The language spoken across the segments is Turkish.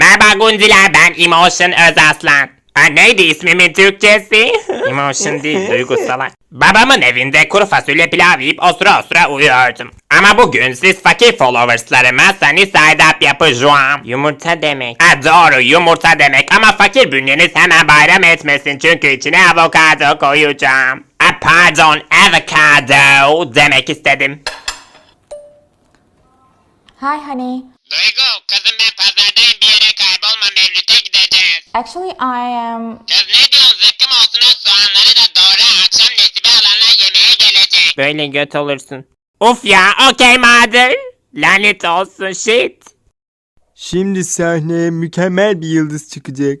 Merhaba Gundiler ben Emotion Özaslan. Ha, neydi ismimin Türkçesi? Emotion değil duygusalak. Babamın evinde kuru fasulye pilav yiyip osura osura uyuyordum. Ama bugün siz fakir followerslarıma sunny side up yapacağım. Yumurta demek. Ha doğru yumurta demek ama fakir bünyeniz hemen bayram etmesin çünkü içine avokado koyacağım. Ha, pardon avocado demek istedim. Hi, honey. Duygu Actually, I am. Diyorsun zıkkım olsun soğanları da doğra akşam nesibe alanlar yemeğe gelecek. Böyle göt olursun. Uf ya okey mother. Lanet olsun shit. Şimdi sahneye mükemmel bir yıldız çıkacak.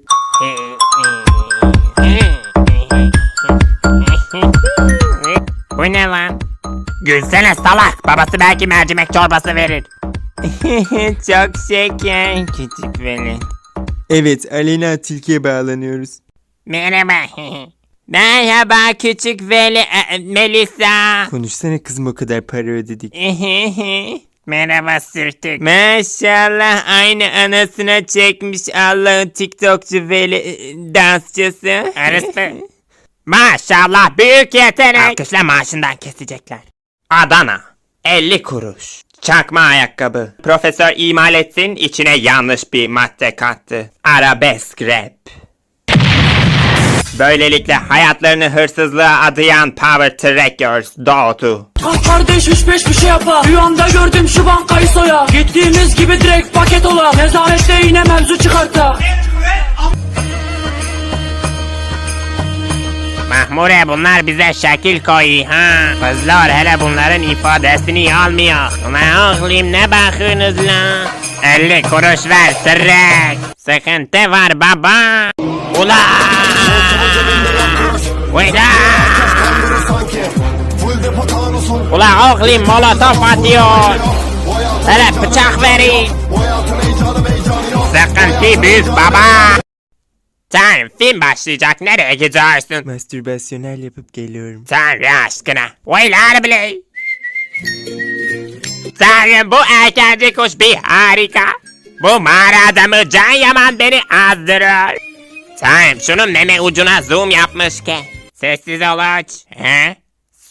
Bu ne lan? Gülsene salak. Babası belki mercimek çorbası verir. Çok şeker küçük beni. Evet, Aleyna Tilki'ye bağlanıyoruz. Merhaba. Merhaba küçük Veli e, Melisa. Konuşsana kızım o kadar para ödedik. Merhaba sürtük. Maşallah aynı anasına çekmiş Allah'ın TikTokçu Veli e, dansçısı. Arası. Maşallah büyük yetenek. Alkışla maaşından kesecekler. Adana 50 kuruş. Çakma ayakkabı. Profesör imal etsin içine yanlış bir madde kattı. Arabesk rap. Böylelikle hayatlarını hırsızlığa adayan Power Trackers doğdu. Kalk kardeş üç beş bir şey yapar Rüyamda gördüm şu bankayı soya Gittiğimiz gibi direkt paket ola Nezarette yine mevzu çıkarta Mahmure bunlar bize şekil koyuyor ha. Kızlar hele bunların ifadesini almıyor. Ulan oğlum ne bakıyorsunuz la? 50 kuruş ver sırrek. Sıkıntı var baba. Ulan. Ulan. Ula oğlum molotof atıyor. Hele bıçak verin. Sıkıntı büyük baba. Tanrım film başlayacak nereye gidiyorsun? Mastürbasyonel yapıp geliyorum. Tanrı aşkına. Vaylar bile. Tanrım bu erkenci kuş bir harika. Bu mağara adamı can yaman beni azdırıyor. Tanrım şunun meme ucuna zoom yapmış ki. Sessiz ol aç. He?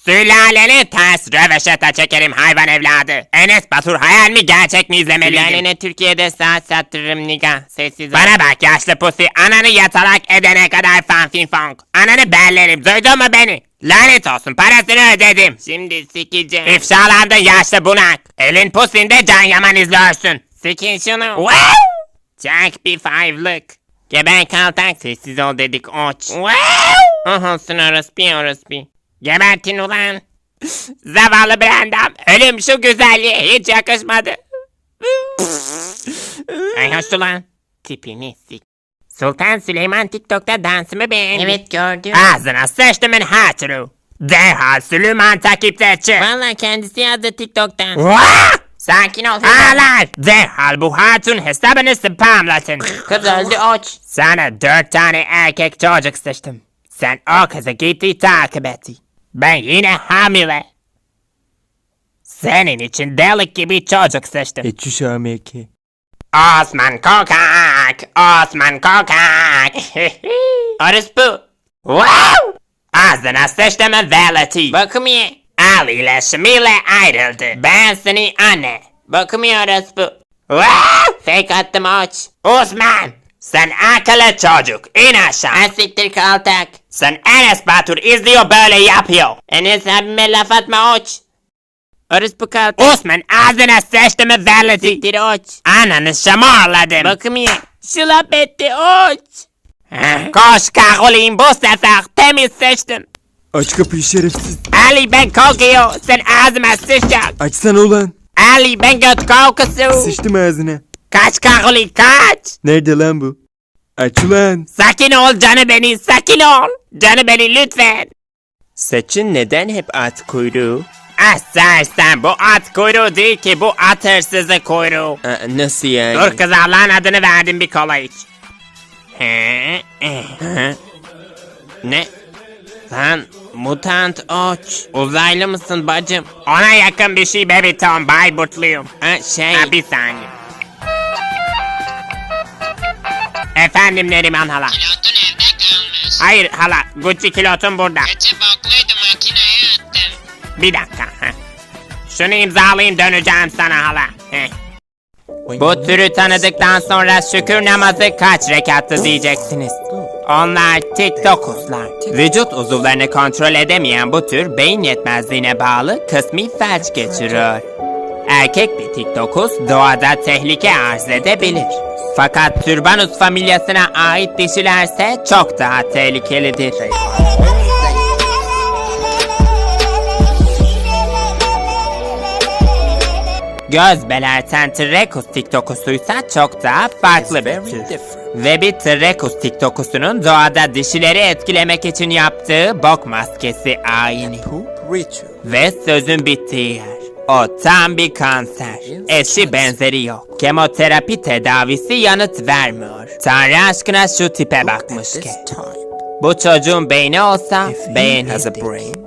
Sülaleni ters röveşata çekerim hayvan evladı. Enes Batur hayal mi gerçek mi izlemeliydim? Sülalene Türkiye'de saat sattırırım niga. Sessiz Bana bak yaşlı pusi ananı yatalak edene kadar fan fin fong. Ananı bellerim duydun mu beni? Lanet olsun parasını ödedim. Şimdi sikeceğim. İfşalandın yaşlı bunak. Elin pusinde can yaman izliyorsun. Sikin şunu. Wow! Jack bir five'lık. Geben kaltak sessiz ol dedik oç. Wow! Ahasın orospi orospi. Gebertin ulan. Zavallı Brandam. Ölüm şu güzelliğe hiç yakışmadı. Ay hoş ulan. Tipini sik. Sultan Süleyman TikTok'ta dansımı beğendi. Evet gördüm. Ağzına sıçtımın hatırı. Derhal Süleyman takipte çık. Valla kendisi yazdı TikTok'tan. Vah! Sakin ol. Ağlar! Derhal bu hatun hesabını spamlatın. Kız öldü aç. Sana dört tane erkek çocuk sıçtım. Sen o kızı gitti takip etti. Ben yine hamile. Senin için delik gibi çocuk sıçtım. Etçüş AMK. Osman Kokak! Osman Kokak! Orospu. wow! Ağzına sıçtımın veleti. Bakım ye. Ali ile Şmile ayrıldı. Ben seni anne. Bakım ye orospu. Wow! Fake attım aç. Osman! Sen akıllı çocuk. İn aşağı. Ha siktir kaltak. Sen Enes Batur izliyor böyle yapıyor. Enes abime laf atma aç. Orospu kaltak. Osman ağzına sıçtımın veleti. Siktir aç. Ananı şamarladım. Bakım ye. Şu laf etti aç. Koş karolayım bu sefer temiz sıçtım. Aç kapıyı şerefsiz. Ali ben kokuyor. Sen ağzıma sıçacak. Açsana ulan. Ali ben göt kokusu. Sıçtım ağzına. Kaç karoli kaç. Nerede lan bu? Aç ulan. Sakin ol canı beni sakin ol. Canı beni lütfen. Saçın neden hep at kuyruğu? Ah sen bu at kuyruğu değil ki bu at hırsızı kuyruğu. nasıl yani? Dur kız Allah'ın adını verdim bir kola iç. He. Ne? Sen mutant aç. Uzaylı mısın bacım? Ona yakın bir şey baby Tom Bayburtluyum. Ha şey. Ha bir saniye. Efendim Neriman hala. Pilotun evde kalmış. Hayır hala Gucci kilotun burada. Keçi bokluydu makineye attım. Bir dakika. heh. Şunu imzalayayım döneceğim sana hala. Heh. Bu türü tanıdıktan sonra şükür namazı kaç rekattı diyeceksiniz. Onlar TikTok'uzlar. Vücut uzuvlarını kontrol edemeyen bu tür beyin yetmezliğine bağlı kısmi felç geçiriyor. Erkek bir TikTok'uz doğada tehlike arz edebilir. Fakat Türbanus familyasına ait dişilerse çok daha tehlikelidir. Göz belerten Trekus TikTokusuysa çok daha farklı bir tür. Ve bir Trekus TikTokusunun doğada dişileri etkilemek için yaptığı bok maskesi ayini. Ve sözün bittiği yer. O tam bir kanser. Eşi benzeri yok. Kemoterapi tedavisi yanıt vermiyor. Tanrı aşkına şu tipe bakmış ki. Bu çocuğun beyni olsa beğenirdik. then we like.